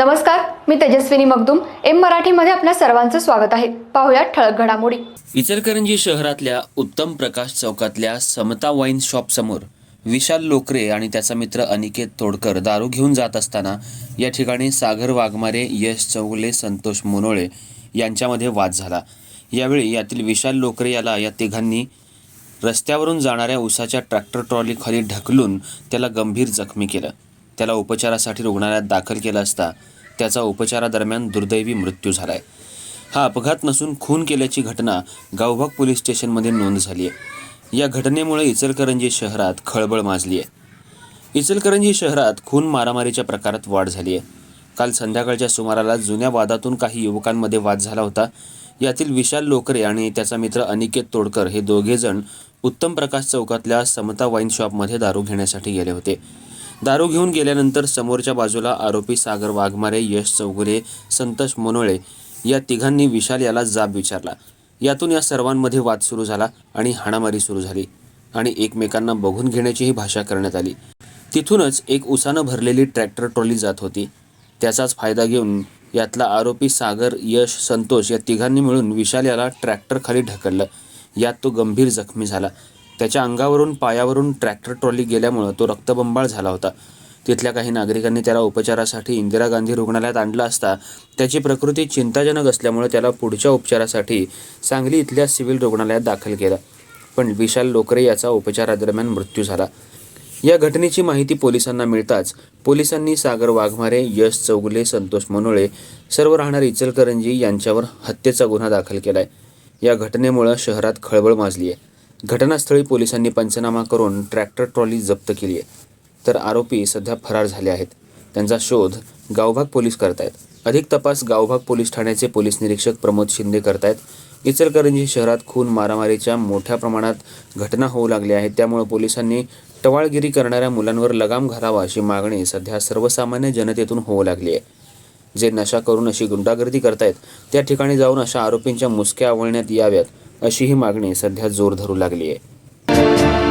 नमस्कार मी तेजस्विनी मगदुम. एम मराठीमध्ये आपल्या सर्वांचं स्वागत आहे. पाहुयात ठळक घडामोडी. इचलकरंजी शहरातल्या उत्तम प्रकाश चौकातल्या समता वाईन शॉप समोर विशाल लोकरे आणि त्याचा मित्र अनिकेत तोडकर दारू घेऊन जात असताना या ठिकाणी सागर वाघमारे यश चौगले संतोष मोनोळे यांच्यामध्ये वाद झाला. यावेळी यातील विशाल लोकरे याला या तिघांनी रस्त्यावरून जाणाऱ्या उसाच्या ट्रॅक्टर ट्रॉलीखाली ढकलून त्याला गंभीर जखमी केलं. त्याला उपचारासाठी रुग्णालयात दाखल केलं असता त्याचा उपचारादरम्यान दुर्दैवी मृत्यू झाला आहे हा अपघात नसून खून केल्याची घटना गावभाग पोलीस स्टेशनमध्ये नोंद झाली आहे. या घटनेमुळे इचलकरंजी शहरात खळबळ माजली आहे. इचलकरंजी शहरात खून मारामारीच्या प्रकारात वाढ झाली आहे. काल संध्याकाळच्या सुमाराला जुन्या वादातून काही युवकांमध्ये वाद झाला होता. यातील विशाल लोकरे आणि त्याचा मित्र अनिकेत तोडकर हे दोघेजण उत्तम प्रकाश चौकातल्या समता वाईन शॉपमध्ये दारू घेण्यासाठी गेले होते. दारू घेऊन गेल्यानंतर समोरच्या बाजूला आरोपी सागर वाघमारे यश चौगुले संतोष मनोळे या तिघांनी विशाल याला जाब विचारला. यातून या सर्वांमध्ये वाद सुरू झाला आणि हाणामारी सुरू झाली आणि एकमेकांना बघून घेण्याचीही भाषा करण्यात आली. तिथूनच एक उसानं भरलेली ट्रॅक्टर ट्रॉली जात होती. त्याचाच फायदा घेऊन यातला आरोपी सागर यश संतोष या तिघांनी मिळून विशाल याला ट्रॅक्टर खाली ढकललं. यात तो गंभीर जखमी झाला. त्याच्या अंगावरून पायावरून ट्रॅक्टर ट्रॉली गेल्यामुळं तो रक्तबंबाळ झाला होता. तिथल्या काही नागरिकांनी त्याला उपचारासाठी इंदिरा गांधी रुग्णालयात आणलं असता त्याची प्रकृती चिंताजनक असल्यामुळे त्याला पुढच्या उपचारासाठी सांगली इथल्या सिव्हिल रुग्णालयात दाखल केलं. पण विशाल लोकरे याचा उपचारादरम्यान मृत्यू झाला. या घटनेची माहिती पोलिसांना मिळताच पोलिसांनी सागर वाघमारे यश चौगुले संतोष मनोळे सर्व राहणारे इचलकरंजी यांच्यावर हत्येचा गुन्हा दाखल केला आहे या घटनेमुळं शहरात खळबळ माजली आहे घटनास्थळी पोलिसांनी पंचनामा करून ट्रॅक्टर ट्रॉली जप्त केली आहे. तर आरोपी सध्या फरार झाले आहेत. त्यांचा शोध गावभाग पोलीस करत आहेत अधिक तपास गावभाग पोलीस ठाण्याचे पोलीस निरीक्षक प्रमोद शिंदे करत आहेत इचलकरंजी शहरात खून मारामारीच्या मोठ्या प्रमाणात घटना होऊ लागल्या आहेत. त्यामुळे पोलिसांनी टवाळगिरी करणाऱ्या मुलांवर लगाम घालावा अशी मागणी सध्या सर्वसामान्य जनतेतून होऊ लागली आहे. जे नशा करून अशी गुंडागर्दी करतायत त्या ठिकाणी जाऊन अशा आरोपींच्या मुसक्या आवळण्यात याव्यात. अशी ही मागणी सध्या जोर धरू लागली आहे